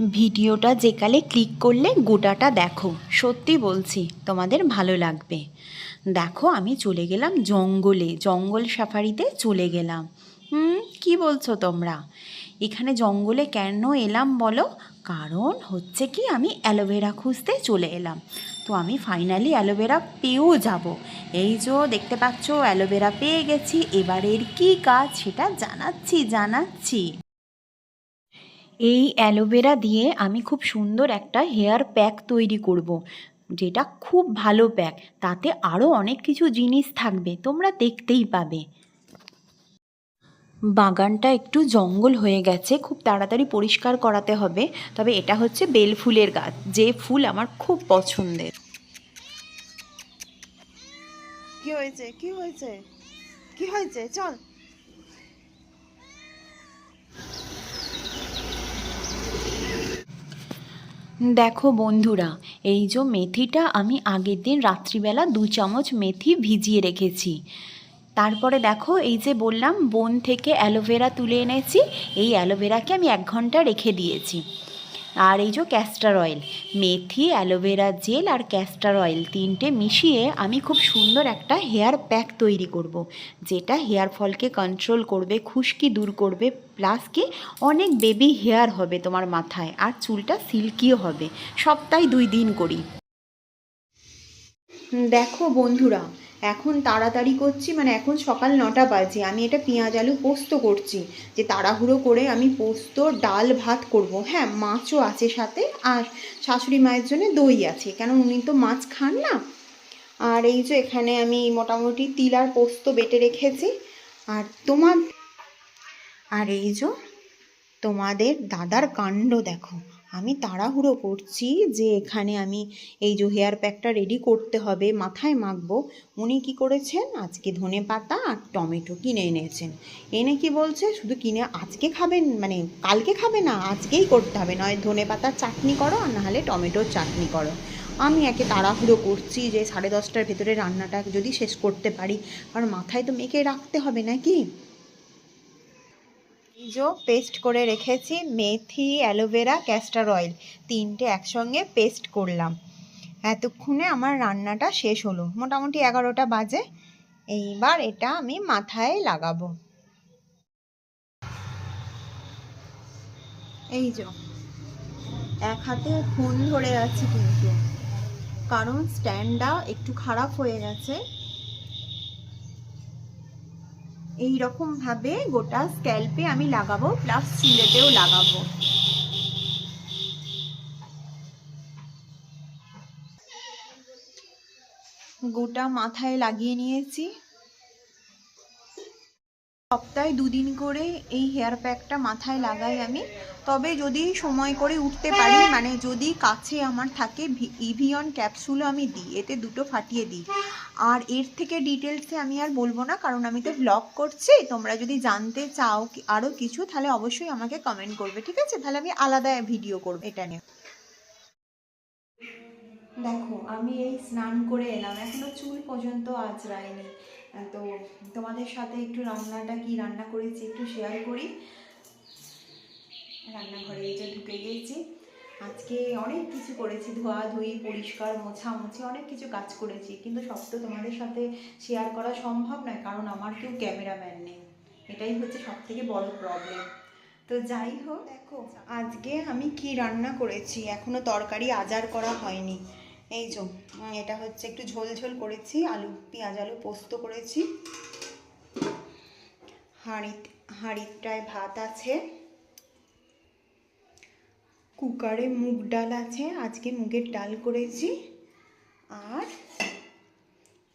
ভিডিওটা যেকালে ক্লিক করলে গোটাটা দেখো। সত্যি বলছি, তোমাদের ভালো লাগবে। দেখো, আমি চলে গেলাম জঙ্গলে, জঙ্গল সাফারিতে চলে গেলাম। হুম, কি বলছো তোমরা? এখানে জঙ্গলে কেন এলাম বলো? কারণ হচ্ছে কি, আমি অ্যালোভেরা খুঁজতে চলে এলাম। তো আমি ফাইনালি অ্যালোভেরা পেয়েও যাব। এই যে দেখতে পাচ্ছ, অ্যালোভেরা পেয়ে গেছি। এবারের কি কাজ সেটা জানাচ্ছি জানাচ্ছি। এই অ্যালোভেরা দিয়ে আমি খুব সুন্দর একটা হেয়ার প্যাক তৈরি করব। যেটা খুব ভালো প্যাক। তাতে আরও অনেক কিছু জিনিস থাকবে, তোমরা দেখতেই পাবে। বাগানটা একটু জঙ্গল হয়ে গেছে, খুব তাড়াতাড়ি পরিষ্কার করাতে হবে। তবে এটা হচ্ছে বেল ফুলের গাছ, যে ফুল আমার খুব পছন্দের। কি হয়েছে? কি হয়েছে? কি হয়েছে? চল। দেখো বন্ধুরা, এই যে মেথিটা আমি আগের দিন রাত্রিবেলা দু চামচ মেথি ভিজিয়ে রেখেছি। তারপরে দেখো, এই যে বললাম, বন থেকে অ্যালোভেরা তুলে এনেছি, এই অ্যালোভেরাকে আমি এক ঘণ্টা রেখে দিয়েছি। আর এই যে ক্যাস্টার অয়েল মেথি অ্যালোভেরা জেল আর ক্যাস্টার অয়েল তিনটে মিশিয়ে আমি খুব সুন্দর একটা হেয়ার প্যাক তৈরি করব। যেটা হেয়ার ফলকে কন্ট্রোল করবে, খুশকি দূর করবে প্লাস কি অনেক বেবি হেয়ার হবে তোমার মাথায় আর চুলটা সিল্কিও হবে, সপ্তাহে দুই দিন করি দেখো বন্ধুরা এখন তাড়াতাড়ি করছি মানে এখন সকাল নটা বাজে, আমি এটা পেঁয়াজ আলু পোস্ত করছি, যে তাড়াহুড়ো করে আমি পোস্ত, ডাল, ভাত করব। হ্যাঁ মাছও আছে সাথে, আর শাশুড়ি মায়ের জন্য দই আছে, কেন উনি তো মাছ খান না? আর এই যে এখানে আমি মোটামুটি তিল আর পোস্ত বেটে রেখেছি, আর তোমার আর এই যে তোমাদের দাদার কাণ্ড দেখো। আমি তাড়াহুড়ো করছি যে এখানে আমি এই যে হেয়ার প্যাকটা রেডি করতে হবে, মাথায় মাখবো। উনি কি করেছেন? আজকে ধনে পাতা আর টমেটো কিনে এনেছেন। এনে কি বলছে? শুধু কিনে আজকে খাবেন মানে কালকে খাবে না, আজকেই করতে হবে। নয়, ধনে পাতার চাটনি করো আর নাহলে টমেটোর চাটনি করো। আমি একে তাড়াহুড়ো করছি যে সাড়ে দশটার ভেতরে রান্নাটা যদি শেষ করতে পারি। কারণ মাথায় তো মেখে রাখতে হবে নাকি? যে পেস্ট করে রেখেছি, মেথি অ্যালোভেরা ক্যাস্টার অয়েল তিনটে একসঙ্গে পেস্ট করলাম। এতক্ষণে আমার রান্নাটা শেষ হলো। মোটামুটি এগারোটা বাজে। এইবার এটা আমি মাথায় লাগাবো। এই যে, এক হাতে ফোন ধরে আছি কিন্তু, কারণ স্ট্যান্ডটা একটু খারাপ হয়ে গেছে। এই রকম ভাবে গোটা স্ক্যাল্পে আমি লাগাবো প্লাস চুলেতেও লাগাবো। গোটা মাথায় লাগিয়ে নিয়েছি। সপ্তাহে দুদিন করে এই হেয়ার প্যাকটা মাথায় লাগাই আমি। তবে যদি সময় করে উঠতে পারি মানে যদি কাছে আমার থাকে ইভিয়ন ক্যাপসুলও আমি দিই এতে দুটো ফাটিয়ে দিই। আর এর থেকে ডিটেলসে আমি আর বলব না কারণ আমি তো ব্লগ করছি তোমরা যদি জানতে চাও আরও কিছু তাহলে অবশ্যই আমাকে কমেন্ট করবে ঠিক আছে? তাহলে আমি আলাদা ভিডিও করব এটা নিয়ে। দেখো আমি এই স্নান করে এলাম এখনও চুল পর্যন্ত আঁচড়াইনি। তো তোমাদের সাথে একটু রান্নাটা কি রান্না করেছি একটু শেয়ার করি। রান্নাঘরে এই যে ঢুকে গিয়েছি আজকে অনেক কিছু করেছি ধোয়া ধুই পরিষ্কার মোছা মুছি অনেক কিছু কাজ করেছি। কিন্তু সব তো তোমাদের সাথে শেয়ার করা সম্ভব নয় কারণ আমার কেউ ক্যামেরাম্যান নেই। এটাই হচ্ছে সব থেকে বড় প্রবলেম তো যাই হোক দেখো। আজকে আমি কি রান্না করেছি? এখনও তরকারি আজার করা হয়নি। এই যে এটা হচ্ছে একটু ঝোল ঝোল করেছি আলু পেঁয়াজ আলু পোস্ত করেছি। হাঁড়ি হাঁড়িটায় ভাত আছে। কুকারে মুগ ডাল আছে, আজকে মুগের ডাল করেছি। আর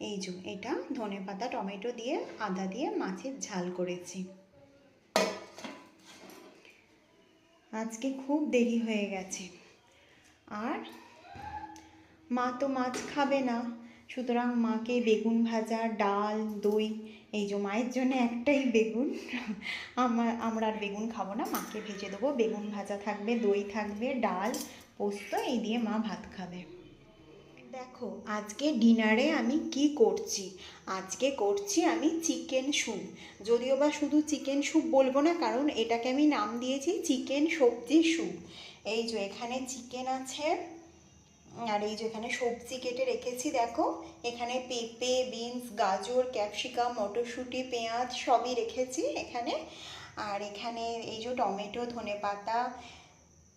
এই যে, এটা ধনে পাতা, টমেটো দিয়ে, আদা দিয়ে মাছের ঝাল করেছি। আজকে খুব দেরি হয়ে গেছে। আর মা তো মাছ খাবে না, সুতরাং মাকে বেগুন ভাজা, ডাল, দই এই যে মায়ের জন্য একটাই বেগুন। আমার, আমরা আর বেগুন খাব না, মাকে ভেজে দেবো। বেগুন ভাজা থাকবে, দই থাকবে, ডাল, পোস্ত, এই দিয়ে মা ভাত খাবে। দেখো, আজকে ডিনারে আমি কি করছি? আজকে করছি আমি চিকেন স্যুপ। যদিও বা শুধু চিকেন স্যুপ বলব না, কারণ এটাকে আমি নাম দিয়েছি চিকেন সবজি স্যুপ। এই যে এখানে চিকেন আছে আর এই যে এখানে সবজি কেটে রেখেছি, দেখো। এখানে পেঁপে, বিনস, গাজর, ক্যাপসিকাম, মটরশুঁটি, পেঁয়াজ সবই রেখেছি এখানে। আর এখানে এই যে টমেটো ধনে পাতা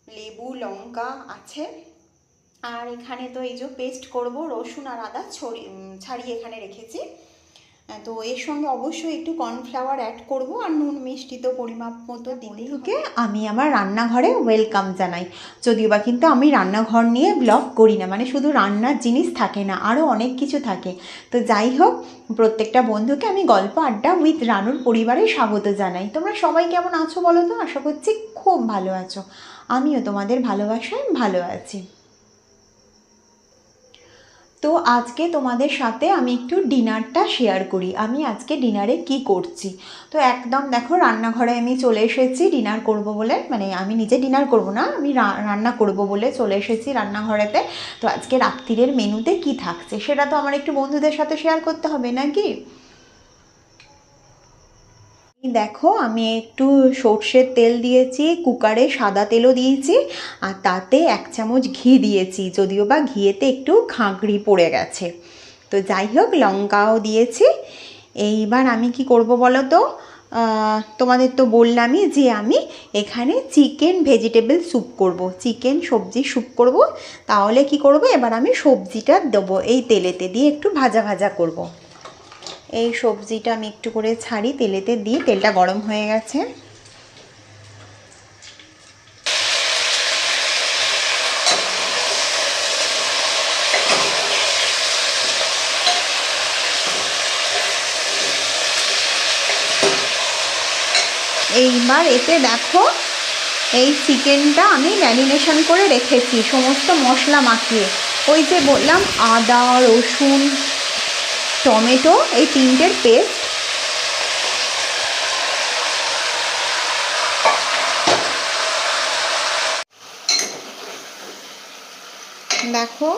লেবু, লঙ্কা আছে। আর এখানে তো এই যে পেস্ট করব, রসুন আর আদা ছড়ি ছাড়িয়ে এখানে রেখেছি। তো এর সঙ্গে অবশ্যই একটু কর্নফ্লাওয়ার অ্যাড করব আর নুন মিষ্টি তো পরিমাপ মতো দিতেই হবে। আমি আমার রান্নাঘরে ওয়েলকাম জানাই। যদিও বা কিন্তু আমি রান্নাঘর নিয়ে ব্লগ করি না মানে শুধু রান্নার জিনিস থাকে না আরও অনেক কিছু থাকে। তো যাই হোক প্রত্যেকটা বন্ধুকে আমি গল্প আড্ডা উইথ রানুর পরিবারে স্বাগত জানাই। তোমরা সবাই কেমন আছো বলো তো? আশা করছি খুব ভালো আছো। আমিও তোমাদের ভালোবাসায় ভালো আছি। তো আজকে তোমাদের সাথে আমি একটু ডিনারটা শেয়ার করি। আমি আজকে ডিনারে কি করছি? তো একদম দেখো, রান্নাঘরে আমি চলে এসেছি, ডিনার করব বলে। মানে আমি নিজে ডিনার করব না, আমি রান্না করব বলে চলে এসেছি রান্নাঘরেতে। তো আজকে রাত্রিরের মেনুতে কি থাকছে? সেটা তো আমার একটু বন্ধুদের সাথে শেয়ার করতে হবে, নাকি? দেখো, আমি একটু সর্ষের তেল দিয়েছি, কুকারে সাদা তেলও দিয়েছি, আর তাতে এক চামচ ঘি দিয়েছি, যদিও বা ঘিয়েতে একটু খাঁকড়ি পড়ে গেছে। তো যাই হোক, লঙ্কাও দিয়েছি। এইবার আমি কি করব বলো তো? তোমাদের তো বললামই যে আমি এখানে চিকেন ভেজিটেবল স্যুপ করব। চিকেন সবজি স্যুপ করব। তাহলে কি করব? এবার আমি সবজিটা দেবো এই তেলেতে দিয়ে একটু ভাজা ভাজা করব। এই সবজিটা আমি একটু করে ছাড়ি, তেলেতে দিয়ে তেলটা গরম হয়ে গেছে। এইবার এতে দেখো, এই চিকেনটা আমি ম্যারিনেশন করে রেখেছি, সমস্ত মশলা মাখিয়ে। ওই যে বললাম, আদা, রসুন টমেটো, এই তিনটের পেস্ট। দেখো,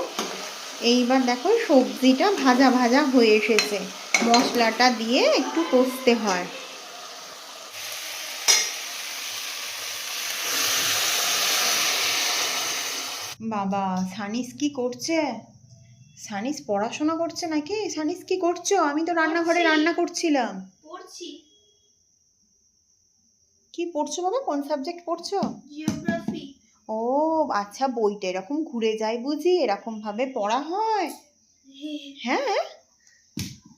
এইবার দেখো সবজিটা ভাজা ভাজা হয়ে এসেছে। মশলাটা দিয়ে একটু কষতে হয়। বাবা, সানিস কি করছে? সানিস পড়াশোনা করছে নাকি? সানিস কি করছ? আমি তো রান্নাঘরে রান্না করছিলাম। পড়ছি। কি পড়ছো বাবা? কোন সাবজেক্ট পড়ছো? জিওগ্রাফি। ও আচ্ছা বইটা এরকম ঘুরে যায় বুঝি এরকম ভাবে পড়া হয়? হ্যাঁ।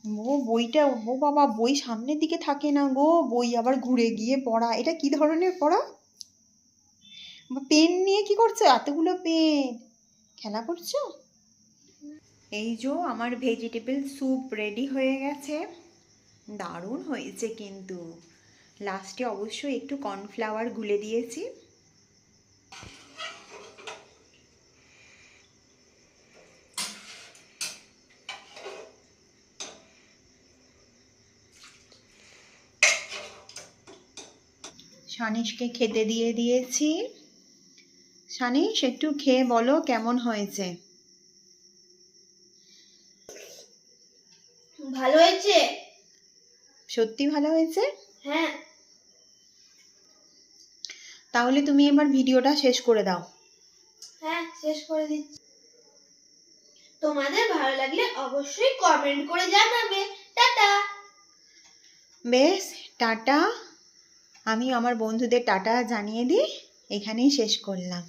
ও বইটা ও বাবা বই সামনের দিকে থাকে না গো। বই আবার ঘুরে গিয়ে পড়া। এটা কি ধরনের পড়া? পেন নিয়ে কি করছ? এতগুলো পেন। খেলা করছ? এই যে আমার ভেজিটেবল স্যুপ রেডি হয়ে গেছে। দারুণ হয়েছে কিন্তু। লাস্টে অবশ্যই একটু কর্নফ্লাওয়ার গুলে দিয়েছি। সানিশকে খেতে দিয়ে দিয়েছি। সানিশ, একটু খেয়ে বলো কেমন হয়েছে? ভালো হয়েছে? সত্যি ভালো হয়েছে? হ্যাঁ। তাহলে তুমি এবার ভিডিওটা শেষ করে দাও। হ্যাঁ শেষ করে দিচ্ছি। তোমাদের ভালো লাগলে অবশ্যই কমেন্ট করে জানাবে। টাটা। বেশ টাটা। আমি আমার বন্ধুদের টাটা জানিয়ে দিই। এখানেই শেষ করলাম।